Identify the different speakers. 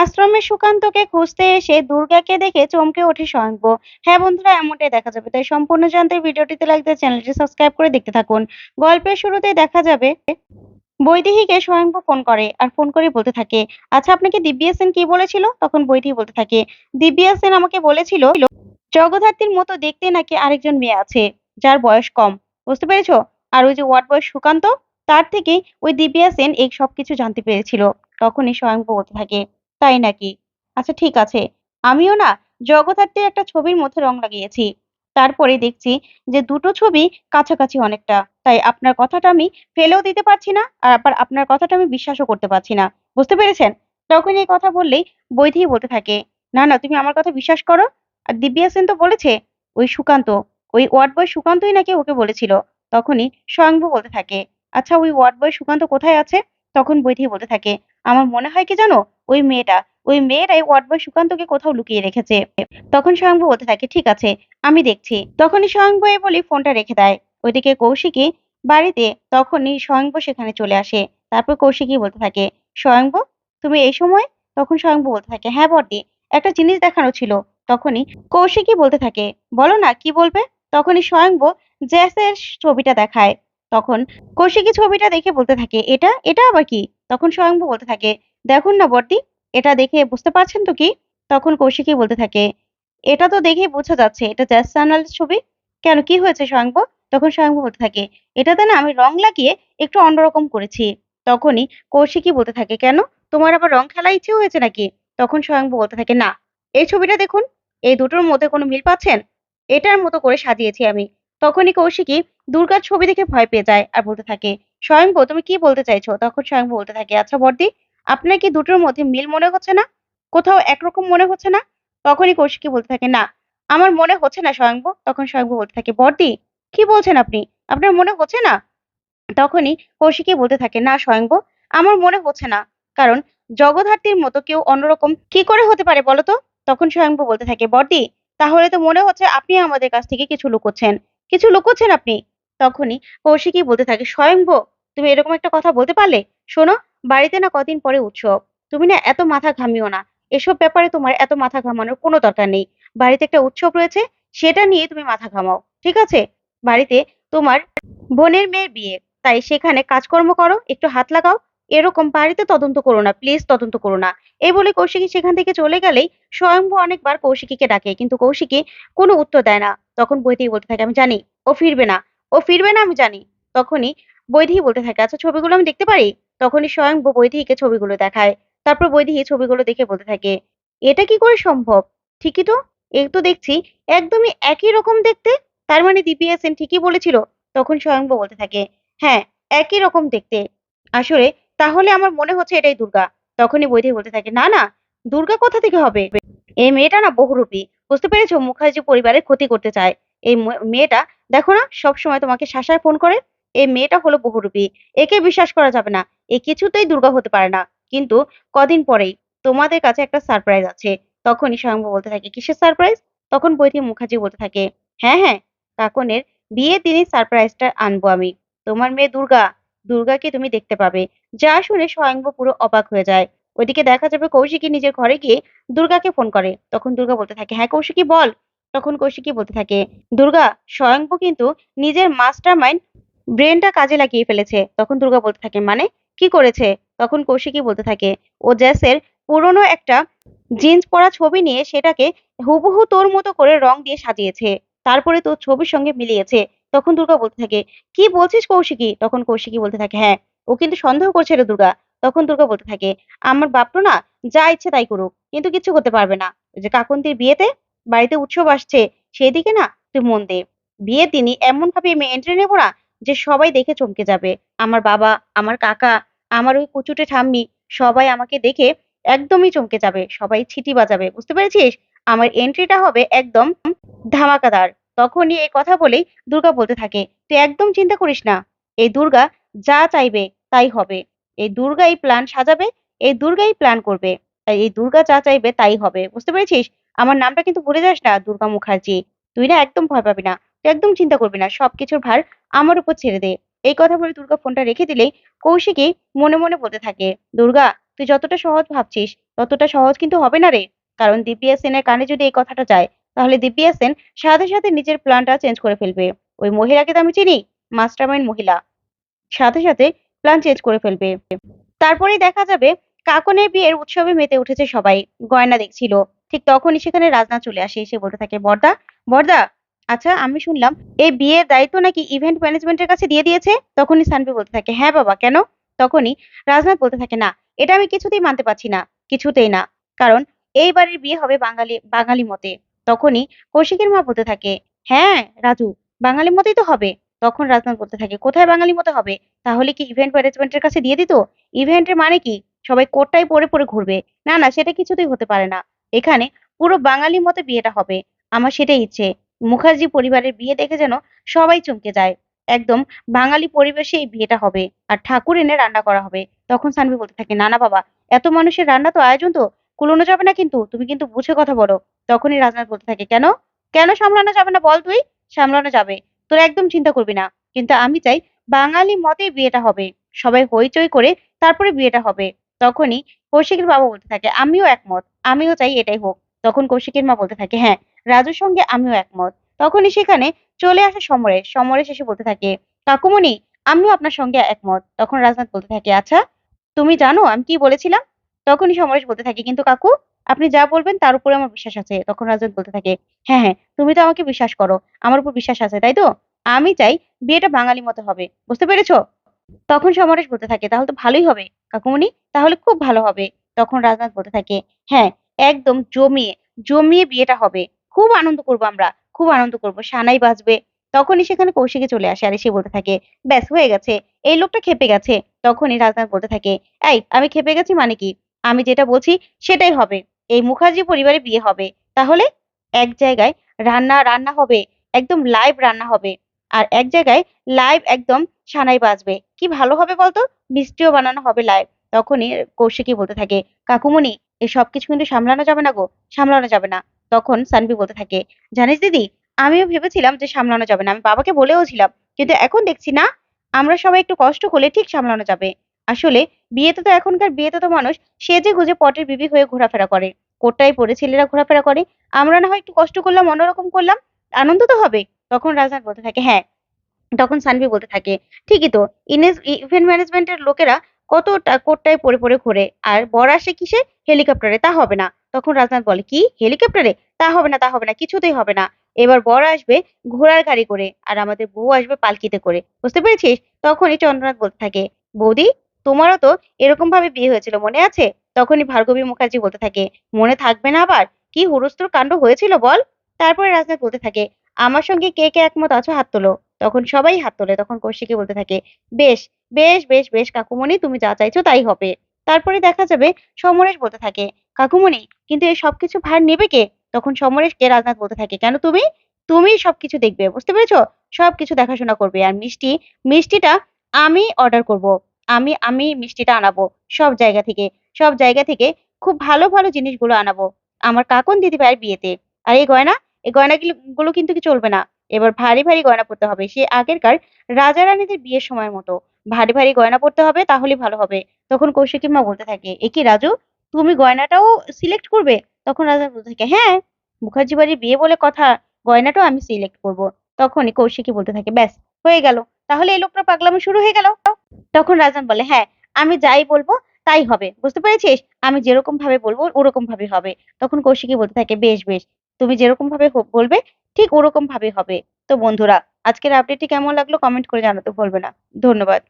Speaker 1: আশ্রমে সুকান্তকে খুঁজতে এসে দুর্গাকে দেখে চমকে ওঠে স্বয়ংব হ্যাঁ বন্ধুরা, এমনটাই দেখা যাবে। তাই সম্পূর্ণ জানতে ভিডিওটিতে দিয়ে চ্যানেলটি সাবস্ক্রাইব করে দেখতে থাকুন। গল্পের শুরুতে দেখা যাবে, বৈদেহীকে স্বয়ংব ফোন করে আর ফোন করে বলতে থাকে আচ্ছা আপনাকে দিব্যা সেন কি বলেছিল? তখন বৈদেহী বলতে থাকে, দিব্যা সেন আমাকে বলেছিল, জগদ্ধাত্রীর মতো দেখতে নাকি আরেকজন মেয়ে আছে, যার বয়স কম। বুঝতে পেরেছ? আর ওই যে ওয়ার্ড বয়স সুকান্ত, তার থেকে ওই দিব্যা সেন এই সবকিছু জানতে পেরেছিল। তখনই স্বয়ংব বলতে থাকে তাই নাকি? আচ্ছা ঠিক আছে। আমিও না জগদ্ধাত্রীর একটা ছবির মধ্যে রং লাগিয়েছি। তারপরে দেখছি যে দুটো ছবি কাছাকাছি অনেকটা। তাই আপনার কথাটা আমি ফেলেও দিতে পারছি না, আর আবার আপনার কথাটা আমি বিশ্বাসও করতে পারছি না। বুঝতে পেরেছেন? তখন এই কথা বললেই বৈধি বলতে থাকে। না না, তুমি আমার কথা বিশ্বাস করো। আর দিব্যা সেন তো বলেছে, ওই সুকান্ত, ওই ওয়ার্ড বয় সুকান্তই নাকি ওকে বলেছিল। তখনই স্বয়ংভু বলতে থাকে আচ্ছা ওই ওয়ার্ড বয় সুকান্ত কোথায় আছে? তখন বৈধি বলতে থাকে, আমার মনে হয় কি জানো? ওই মেয়েটা, ওই মেয়েটাই ওয়ার্ড বয় সুকান্তকে কোথাও লুকিয়ে রেখেছে। তখন স্বয়ংভু বলতে থাকে, ঠিক আছে, আমি দেখছি। তখনই স্বয়ংভু এই বলে ফোনটা রেখে দেয়। ওইদিকে কৌশিকী বাড়িতে তখনই স্বয়ংভু সেখানে চলে আসে। তারপর কৌশিকী বলতে থাকে স্বয়ংভু তুমি এই সময়? তখন স্বয়ংভু বলতে থাকে হ্যাঁ বর্দি, একটা জিনিস দেখানো ছিল। তখনই কৌশিকী বলতে থাকে, বলো না, কি বলবে? তখনই স্বয়ংভু জ্যাসের ছবিটা দেখায়। তখন কৌশিকী ছবিটা দেখে বলতে থাকে, এটা? এটা আবার কি? তখন স্বয়ংভু বলতে থাকে, দেখুন না বর্দি, এটা দেখে বুঝতে পারছেন তো কি? তখন কৌশিকী বলতে থাকে, এটা তো দেখে বোঝা যাচ্ছে, এটা জ্যাস চ্যানেলের ছবি। কেন, কি হয়েছে স্বয়ংভু তখন স্বয়ংভু বলতে থাকে, এটাতে না আমি রং লাগিয়ে একটু অন্যরকম করেছি। তখনই কৌশিকী বলতে থাকে, কেন? তোমার আবার রং খেলা ইচ্ছে হয়েছে নাকি? তখন স্বয়ংভু বলতে থাকে, না, এই ছবিটা দেখুন, এই দুটোর মধ্যে কোনো মিল পাচ্ছেন? এটার মতো করে সাজিয়েছি আমি। তখনই কৌশিকী দুর্গার ছবি দেখে ভয় পেয়ে যায় আর বলতে থাকে স্বয়ংভু তুমি কি বলতে চাইছো? তখন স্বয়ংভু বলতে থাকে আচ্ছা বর্দি, আপনার কি দুটোর মধ্যে মিল মনে হচ্ছে না? কোথাও একরকম মনে হচ্ছে না? তখনই কৌশিকী বলতে থাকে, না, আমার মনে হচ্ছে না স্বয়ংভু তখন স্বয়ংভু বলতে থাকে, বর্দি, কি বলছেন আপনি? আপনার মনে হচ্ছে না? তখনই কৌশিকী বলতে থাকে, না স্বয়ংভু আমার মনে হচ্ছে না, কারণ জগদ্ধাত্রীর মতো কেউ অন্যরকম কি করে হতে পারে বলতো তখন স্বয়ংভু বলতে থাকে, বর্দি, তাহলে তো মনে হচ্ছে আপনি আমাদের কাছ থেকে কিছু লুকোচ্ছেন। কিছু লুকোচ্ছেন আপনি? তখনই কৌশিকী বলতে থাকে স্বয়ংভু তুমি এরকম একটা কথা বলতে পারলে? শোনো, বাড়িতে না কদিন পরে উৎসব। তুমি না এত মাথা ঘামিও না। এসব ব্যাপারে তোমার এত মাথা ঘামানোর কোনো দরকার নেই। বাড়িতে একটা উৎসব রয়েছে, সেটা নিয়ে তুমি মাথা ঘামাও, ঠিক আছে? বাড়িতে তোমার বোনের মেয়ের বিয়ে, তাই সেখানে কাজকর্ম করো, একটু হাত লাগাও এরকম বাড়িতে তদন্ত করো না প্লিজ তদন্ত করো না। এই বলে কৌশিকী সেখান থেকে চলে গেলেই স্বয়ংভু অনেকবার কৌশিকীকে ডাকে, কিন্তু কৌশিকী কোনো উত্তর দেয় না। তখন বৈদেহী বলতে থাকে, আমি জানি, ও ফিরবে না। ও ফিরবে না, আমি জানি। তখনই বৈদেহী বলতে থাকে আচ্ছা ছবিগুলো আমি দেখতে পারি? তখনই স্বয়ংভু বৈদেহীকে ছবিগুলো দেখায়। তারপর বৈদেহী ছবিগুলো দেখে বলতে থাকে, এটা কি করে সম্ভব? ঠিকই তো, এই তো দেখছি, একদমই একই রকম দেখতে। তার মানে দিব্যা সেন ঠিকই বলেছিল? তখন স্বয়ংভু বলতে থাকে হ্যাঁ একই রকম দেখতে। আসলে তাহলে আমার মনে হচ্ছে এটাই দুর্গা। তখনই বৈদেহী বলতে থাকে, না না, দুর্গা কোথা থেকে হবে? এই মেয়েটা না বহুরূপী। বুঝতে পেরেছ? মুখার্জি পরিবারের ক্ষতি করতে চায়। এই মেয়েটা, দেখো না সব সময় তোমাকে শাসায় ফোন করে, এই মেয়েটা হলো বহুরূপী। একে বিশ্বাস করা যাবে না। এ কিছুতেই দুর্গা হতে পারে না। কিন্তু কদিন পরেই তোমাদের কাছে একটা সারপ্রাইজ আছে। তখনই স্বয়ং বলতে থাকে, কিসের সারপ্রাইজ তখন বৈদেহী মুখার্জি বলতে থাকে হ্যাঁ হ্যাঁ কাকনের বিয়ে দিনই সারপ্রাইজটা আনব আমি। তোমার মেয়ে দুর্গা দুর্গাকে তুমি দেখতে পাবে। যা শুনে স্বয়ংভু পুরো অবাক হয়ে যায়। ওইদিকে দেখা যাবে কৌশিকী নিজের ঘরে গিয়ে দুর্গাকে ফোন করে। তখন দুর্গা বলতে থাকে হ্যাঁ কৌশিকী, বল। তখন কৌশিকী বলতে থাকে, দুর্গা স্বয়ংভু কিন্তু নিজের মাস্টার মাইন্ড ব্রেনটা কাজে লাগিয়ে ফেলেছে। তখন দুর্গা বলতে থাকে মানে? কি করেছে? তখন কৌশিকী বলতে থাকে, ও জ্যাসের পুরনো একটা জিন্স পরা ছবি নিয়ে সেটাকে হুবহু তোর মতো করে রং দিয়ে সাজিয়েছে। তারপরে তোর ছবির সঙ্গে মিলিয়েছে। তখন দুর্গা বলতে থাকে, কি বলছিস কৌশিকী? তখন কৌশিকী বলতে থাকে হ্যাঁ ও কিন্তু সন্দেহ করছে রে দুর্গা। তখন দুর্গা বলতে থাকে, আমার বাপ তো না, যা ইচ্ছে তাই করুক, কিন্তু কিছু করতে পারবে না। যে কাকুন্তির বিয়েতে বাড়িতে উৎসব আসছে, সেদিকে না তুই মন দে। বিয়ের দিনই এমন ভাবে এন্ট্রি নেব না যে সবাই দেখে চমকে যাবে। আমার বাবা, আমার কাকা, আমার ওই কুচুটে ঠাম্মি, সবাই আমাকে দেখে একদমই চমকে যাবে, সবাই ছিটি বাজাবে। বুঝতে পেরেছিস? আমার এন্ট্রিটা হবে একদম ধামাকাদার। তখনই এই কথা বলেই দুর্গা বলতে থাকে, তুই একদম চিন্তা করিস না, এই দুর্গা যা চাইবে তাই হবে। এই দুর্গা এই প্ল্যান সাজাবে, এই দুর্গাই প্ল্যান করবে। তাই এই দুর্গা যা চাইবে তাই হবে। বুঝতে পেরেছিস? আমার নামটা কিন্তু ভুলে যাস না, দুর্গা মুখার্জি। তুই না একদম ভয় পাবি না, তুই একদম চিন্তা করবি না, সবকিছুর ভার আমার উপর ছেড়ে দে। এই কথা বলে দুর্গা ফোনটা রেখে দিলেই কৌশিকী মনে মনে বলতে থাকে, দুর্গা, তুই যতটা সহজ ভাবছিস, ততটা সহজ কিন্তু হবে না রে। কারণ দিব্যা সেনের কানে যদি এই কথাটা যায় তাহলে দিব্যা সেন সাথে সাথে নিজের প্ল্যানটা চেঞ্জ করে ফেলবে। ওই মহিলাকে তো আমি চিনি মাস্টারমাইন্ড মহিলা। সাথে সাথে প্ল্যান চেঞ্জ করে ফেলবে। তারপরে দেখা যাবে কাকনের বিয়ের উৎসবে মেতে উঠেছে সবাই। গয়না দেখছিল। ঠিক তখনই সেখানে রাজনাথ চলে আসে। এসে বলতে থাকে, বর্দা বর্দা আচ্ছা আমি শুনলাম এই বিয়ের দায়িত্ব নাকি ইভেন্ট ম্যানেজমেন্টের কাছে দিয়ে দিয়েছে? তখনই সানভি বলতে থাকে হ্যাঁ বাবা, কেন? তখনই রাজনাথ বলতে থাকে, না, এটা আমি কিছুতেই মানতে পারছি না, কিছুতেই না। কারণ এই বাড়ির বিয়ে হবে বাঙালি বাঙালি মতে। তখনই কৌশিকের মা বলতে থাকে হ্যাঁ রাজু, বাঙালির মতেই তো হবে। তখন রাজনাথ বলতে থাকে, কোথায় বাঙালি মতে হবে? তাহলে কি ইভেন্ট ম্যানেজমেন্টের কাছে দিয়ে দিত? ইভেন্টের মানে কি? সবাই কোটটাই পরে পরে ঘুরবে। না না, সেটা কিছুতেই হতে পারে না। এখানে পুরো বাঙালির মতে বিয়েটা হবে। আমার সেটাই ইচ্ছে। মুখার্জি পরিবারের বিয়ে দেখে যেন সবাই চমকে যায়। একদম বাঙালি পরিবেশে এই বিয়েটা হবে। আর ঠাকুর এনে রান্না করা হবে। তখন সানভি বলতে থাকে, না না, বাবা, এত মানুষের রান্না তো আয়োজন তো। কুলোনো যাবে না কিন্তু? তুমি কিন্তু বুঝে কথা বলো। তখনই রাজনাথ বলতে থাকে, কেন? কেন সামলানো যাবে না? বল তুই। সামলানো যাবে। তোরা একদম চিন্তা করবি না। কিন্তু আমি চাই বাঙালি মতে বিয়েটা হবে। সবাই হইচই করে তারপরে বিয়েটা হবে। তখনই কৌশিকের বাবা বলতে থাকে, আমিও একমত। আমিও চাই এটাই হোক। তখন কৌশিকের মা বলতে থাকে হ্যাঁ রাজুর সঙ্গে আমিও একমত। তখনই সেখানে চলে আসে সমরেশ সমরেশ এসে বলতে থাকে, কাকুমণি, আমিও আপনার সঙ্গে একমত। তখন রাজনাথ বলতে থাকে আচ্ছা তুমি জানো আমি কি বলেছিলাম? তখনই সমরেশ বলতে থাকে, কিন্তু কাকু, আপনি যা বলবেন তার উপরে আমার বিশ্বাস আছে। তখন রাজনাথ বলতে থাকে হ্যাঁ হ্যাঁ তুমি তো আমাকে বিশ্বাস করো, আমার উপর বিশ্বাস আছে, তাই তো? আমি চাই বিয়েটা বাঙালি মতো হবে, বুঝতে পেরেছ? তখন সমরেশ বলতে থাকে, তাহলে তো ভালোই হবে, কাকুমণি, তাহলে খুব ভালো হবে। তখন রাজনাথ বলতে থাকে হ্যাঁ একদম জমিয়ে জমিয়ে বিয়েটা হবে, খুব আনন্দ করব আমরা, খুব আনন্দ করব, সানাই বাজবে। তখনই সেখানে কৌশিকে চলে আসে আর এসে বলতে থাকে, ব্যাস, হয়ে গেছে, এই লোকটা খেপে গেছে। তখনই রাজনাথ বলতে থাকে, এই, আমি খেপে গেছি মানে কি? আমি যেটা বলছি সেটাই হবে। এই মুখার্জি পরিবারে বিয়ে হবে। তাহলে এক জায়গায় রান্না রান্না হবে, একদম লাইভ রান্না হবে। আর এক জায়গায় লাইভ একদম সানাই বাজবে। কি ভালো হবে বলতো? মিষ্টিও বানানো হবে লাইভ তখনই কৌশিকী বলতে থাকে, কাকুমণি এই সব কিছু কিন্তু সামলানো যাবে না গো, সামলানো যাবে না। তখন সানভি বলতে থাকে, জানিস দিদি, আমিও ভেবেছিলাম যে সামলানো যাবে না। আমি বাবাকে বলেও ছিলাম কিন্তু এখন দেখছি না। আমরা সবাই একটু কষ্ট করলে ঠিক সামলানো যাবে। আসলে বিয়েতে তো এখনকার বিয়েতে তো মানুষ সেজে গুজে পটের বিবি হয়ে ঘোরাফেরা করে। কোটটাই পরে ছেলেরা ঘোরাফেরা করে। আমরা না হয় একটু কষ্ট করলাম, অন্যরকম করলাম, আনন্দ তো হবে। তখন রাজনাথ বলতে থাকে হ্যাঁ। তখন সানভি বলতে থাকে, ঠিকই তো ইভেন্ট ম্যানেজমেন্টের লোকেরা কত কোটটায় পরে পরে ঘোরে, আর বর আসে কিসে? হেলিকপ্টারে, তা হবে না। তখন রাজনাথ বলে, কি? হেলিকপ্টারে? তা হবে না, তা হবে না, কিছুতেই হবে না। এবার বর আসবে ঘোড়ার গাড়ি করে, আর আমাদের বউ আসবে পালকিতে করে। বুঝতে পেরেছিস? তখনই চন্দ্রনাথ বলতে থাকে, বৌদি তোমারও তো এরকম ভাবে বিয়ে হয়েছিল, মনে আছে? তখনই ভার্গবী মুখার্জি বলতে থাকে, মনে থাকবে না আবার? কি হুড়স্থুল কাণ্ড হয়েছিল বল? তারপরে রাজনাথ বলতে থাকে, আমার সঙ্গে কে কে একমত আছো হাত তোলো। তখন সবাই হাত তোলে, তখন কৌশিকী বলতে থাকে, বেশ বেশ বেশ বেশ কাকুমণি, তুমি যা চাইছো তাই হবে। তারপরে দেখা যাবে সমরেশ বলতে থাকে, কাকুমণি, কিন্তু এই সবকিছু ভার নেবে কে? তখন সমরেশকে রাজনাথ বলতে থাকে, কেন তুমি? তুমি সবকিছু দেখবে, বুঝতে পেরেছ? সবকিছু দেখাশোনা করবে, আর মিষ্টি, মিষ্টিটা আমি অর্ডার করব। আমি আমি মিষ্টিটা আনাবো সব জায়গা থেকে, সব জায়গা থেকে খুব ভালো ভালো জিনিসগুলো আনাবো। আমার কাকন দিদিভাইয়ের বিয়েতে। আর এই গয়না, এই গয়নাগুলো গুলো কিন্তু চলবে না? এবার ভারী ভারী গয়না পরতে হবে। সে আগেরকার রাজা রানীদের বিয়ের সময় মতো। ভারী ভারী গয়না পরতে হবে তাহলে ভালো হবে। তখন কৌশিকী মা বলতে থাকে, এ কি রাজু, তুমি গয়নাটাও সিলেক্ট করবে? তখন রাজা বলতে থাকে হ্যাঁ মুখার্জি বাড়ির বিয়ে বলে কথা, গয়নাটাও আমি সিলেক্ট করব। তখনই কৌশিকী বলতে থাকে, ব্যাস, হয়ে গেল। তাহলে এই লোকটা পাগলামি শুরু হয়ে গেল। তখন রাজন বলে হ্যাঁ আমি যাই বলব, তাই হবে। বুঝতে পেরেছিস? আমি যেরকম ভাবে বলব, ওরকম ভাবে হবে। তখন কৌশিকী বলতে থাকে, বেশ বেশ, তুমি যেরকম ভাবে বলবে, ঠিক ওরকম ভাবে হবে। তো বন্ধুরা, আজকের আপডেটটি কেমন লাগল? কমেন্ট করে জানাতে ভুলবে না। ধন্যবাদ।